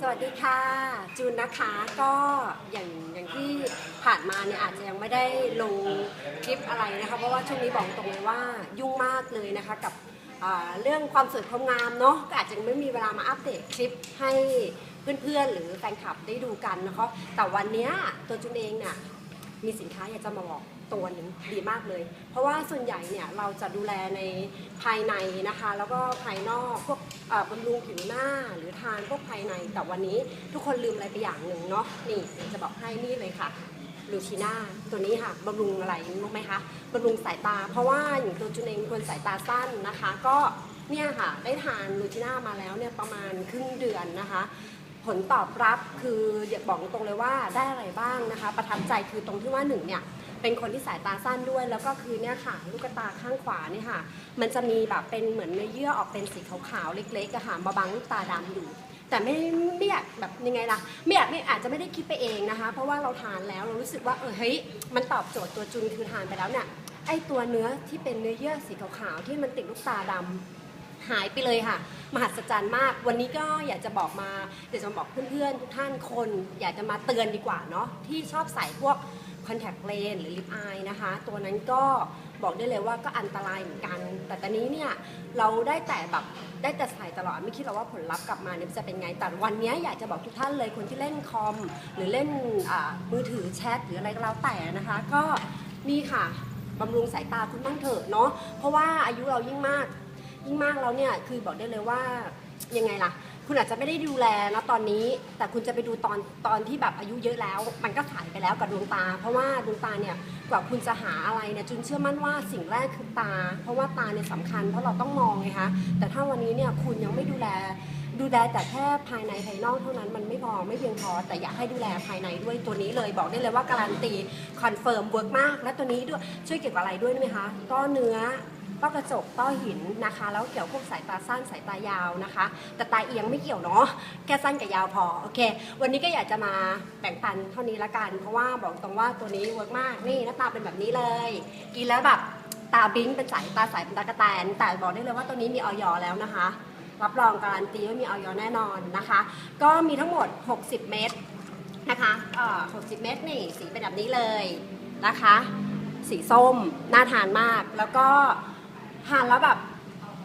สวัสดีค่ะ จูนนะคะก็อย่างอย่างที่ผ่านมาเนี่ยอาจจะยังไม่ได้ลงคลิปอะไรนะคะเพราะว่าช่วงนี้บอกตรงเลยว่ายุ่งมากเลยนะคะกับเรื่องความสวยความงามเนาะก็อาจจะไม่มีเวลามาอัปเดตคลิปให้เพื่อนๆหรือแฟนคลับได้ดูกันนะคะแต่วันเนี้ยตัวจูนเองเนี่ย มีสินค้าอยากจะมาบอกตัวหนึ่งดีมากเลย เพราะว่าส่วนใหญ่เนี่ยเราจะดูแลในภายในนะคะ แล้วก็ภายนอกพวกบำรุงผิวหน้าหรือทานพวกภายใน แต่วันนี้ทุกคนลืมอะไรไปอย่างหนึ่งเนาะนี่จะบอกให้นี่เลยค่ะลูชิน่าตัวนี้ค่ะบำรุงอะไรรู้ไหมคะบำรุงสายตา เพราะว่าอย่างตัวจุนเองเป็นคนสายตาสั้นนะคะ ก็เนี่ยค่ะได้ทานลูชิน่ามาแล้วเนี่ยประมาณครึ่งเดือนนะคะ ผลตอบรับคืออยากบอกตรงเลยว่าได้อะไรบ้างนะคะ ประทับใจคือตรงที่ว่าหนึ่งเนี่ยเป็นคนที่สายตาสั้นด้วย แล้วก็คือเนี่ยค่ะลูกตาข้างขวาเนี่ยค่ะ มันจะมีแบบเป็นเหมือนเนื้อเยื่อออกเป็นสีขาวๆเล็กๆอะค่ะมาบังลูกตาดำอยู่ แต่ไม่ไม่อยากแบบยังไงล่ะไม่อยากไม่อาจจะไม่ได้คิดไปเองนะคะ เพราะว่าเราทานแล้วเรารู้สึกว่าเออเฮ้ยมันตอบโจทย์ตัวจุนคือทานไปแล้วเนี่ยไอตัวเนื้อที่เป็นเนื้อเยื่อสีขาวๆที่มันติดลูกตาดำ หายไปเลยค่ะ มหัศจรรย์มาก วันนี้ก็อยากจะบอกมาเดี๋ยวจะบอกเพื่อนๆ ทุกท่านคนอยากจะมาเตือนดีกว่าเนาะที่ชอบใส่พวกคอนแทคเลนหรือลิปอายนะคะ ตัวนั้นก็บอกได้เลยว่าก็อันตรายเหมือนกัน แต่ตอนนี้เนี่ยเราได้แต่แบบได้แต่ใส่ตลอดไม่คิดหรอกว่าผลลัพธ์กลับมาเนี่ยจะเป็นไงแต่วันนี้อยากจะบอกทุกท่านเลยคนที่เล่นคอม หรือเล่นมือถือแชทหรืออะไรก็แล้วแต่นะคะ ก็นี่ค่ะบำรุงสายตาคุณบ้างเถอะเนาะเพราะว่าอายุเรายิ่งมาก ยิ่งมากแล้วเนี่ยคือบอกได้เลยว่ายังไงล่ะ คุณอาจจะไม่ได้ดูแลนะตอนนี้ แต่คุณจะไปดูตอนตอนที่แบบอายุเยอะแล้ว มันก็สายไปแล้วกับดวงตา เพราะว่าดวงตาเนี่ยกว่าคุณจะหาอะไรเนี่ยจุนเชื่อมั่นว่าสิ่งแรกคือตา เพราะว่าตาเนี่ยสำคัญเพราะเราต้องมองไงคะแต่ถ้าวันนี้เนี่ยคุณยังไม่ดูแลดูแลแต่แค่ภายในภายนอกเท่านั้นมันไม่พอไม่เพียงพอ แต่อยากให้ดูแลภายในด้วยตัวนี้เลยบอกได้เลยว่าการันตีคอนเฟิร์มเวิร์กมาก และตัวนี้ด้วยช่วยเกี่ยวกับอะไรด้วยไหมคะต้อเนื้อ ต้อกระจกต้อหินนะคะ แล้วเกี่ยวพวกสายตาสั้นสายตายาวนะคะ แต่ตาเอียงไม่เกี่ยวเนาะแค่สั้นกับยาวพอโอเค วันนี้ก็อยากจะมาแบ่งปันเท่านี้ละกัน เพราะว่าบอกตรงว่าตัวนี้เวิร์กมากนี่หน้าตาเป็นแบบนี้เลยกินแล้วแบบตาบิ้งเป็นสายตาใสเป็นตากระแตนแต่บอกได้เลยว่าตัวนี้มีออยแล้วนะคะ รับรองการันตีว่ามีออยแน่นอนนะคะ ก็มีทั้งหมด 60 เม็ดนะคะเอ่อ60 เม็ดนี่สีเป็นแบบนี้เลยนะคะ สีส้มน่าทานมากแล้วก็ ทานแล้วแบบ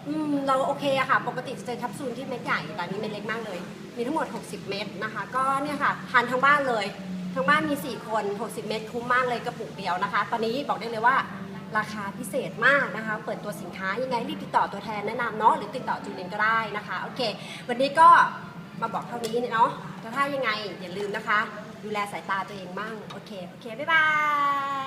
อืมเราโอเคอะค่ะ ปกติจะเจอแคปซูลที่เม็ดใหญ่แต่อันนี้เม็ดเล็กมากเลย มีทั้งหมด 60 เม็ดนะคะ ก็เนี่ยค่ะทานทั้งบ้านเลย ทั้งบ้านมี 4 คน 60 เม็ดคุ้มมากเลยกระปุกเดียวนะคะ ตอนนี้บอกได้เลยว่าราคาพิเศษมากนะคะ เปิดตัวสินค้ายังไงรีบติดต่อตัวแทนแนะนำเนาะหรือติดต่อจูเลนก็ได้นะคะ โอเค วันนี้ก็มาบอกเท่านี้เนาะแล้วถ้ายังไงอย่าลืมนะคะ ดูแลสายตาตัวเองบ้าง โอเค โอเค บ๊ายบาย